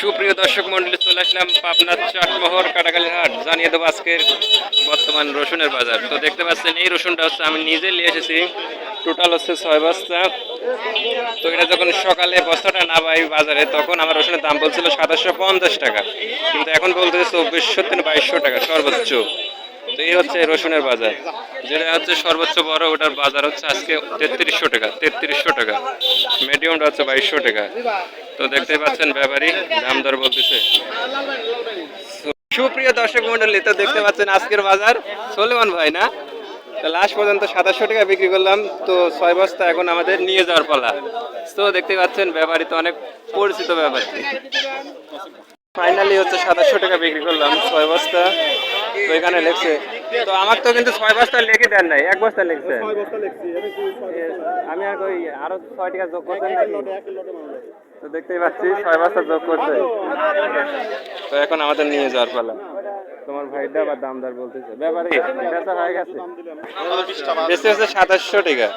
সুপ্রিয় দর্শক মন্ডলী চলে আসলাম পাবনার চাটমোহর কাটাকালির হাট জানিয়ে দেবো আজকের বর্তমান রসুনের বাজার। তো দেখতে পাচ্ছেন, এই রসুনটা হচ্ছে আমি নিজে নিয়ে এসেছি। টোটাল হচ্ছে ছয় বস্তা। তো এটা যখন সকালে বস্তাটা না পাই বাজারে, তখন আমার রসুনের দাম বলছিল সাতাশশো পঞ্চাশ টাকা। কিন্তু এখন বলতেছে চব্বিশশো থেকে বাইশশো টাকা, সর্বোচ্চ। তো এই হচ্ছে রসুনের বাজার। যেটা হচ্ছে সর্বোচ্চ বড়, ওটার বাজার হচ্ছে আজকে তেত্রিশশো টাকা তেত্রিশশো টাকা। মিডিয়ামটা হচ্ছে বাইশশো টাকা। তো দেখতে পাচ্ছেন ব্যাপারী, দাম দর বলতেছে। সুপ্রিয় দর্শক মন্ডলী তো দেখতে পাচ্ছেন আজকের বাজার। সোলেমান ভাই, না? লাস্ট পর্যন্ত সাতাশশো টাকা বিক্রি করলাম। তো ছয় বস্তা এখন আমাদের নিয়ে যাওয়ার পালা। তো দেখতে পাচ্ছেন ব্যাপারী তো অনেক পরিচিত ব্যাপারী। ফাইনালি হচ্ছে সাতাশশো টাকা বিক্রি করলাম ছয় বস্তা। তো এখানে লেখছে তো আমার তো কিন্তু ছয় বস্তা লেগে দেন নাই এক বস্তা লিখছে। আমি আর ওই আরও ছয় টাকা যোগ নাকি তো দেখতেই পাচ্ছি ছয় বস্তা যোগ করছে। তো এখন আমাদের নিয়ে যাওয়ার পালা। তোমার ভাইটা আবার দামদার বলতেছে। ব্যাপারে বেচা হয়ে গেছে। বেশি হচ্ছে সাতাশশো টাকা।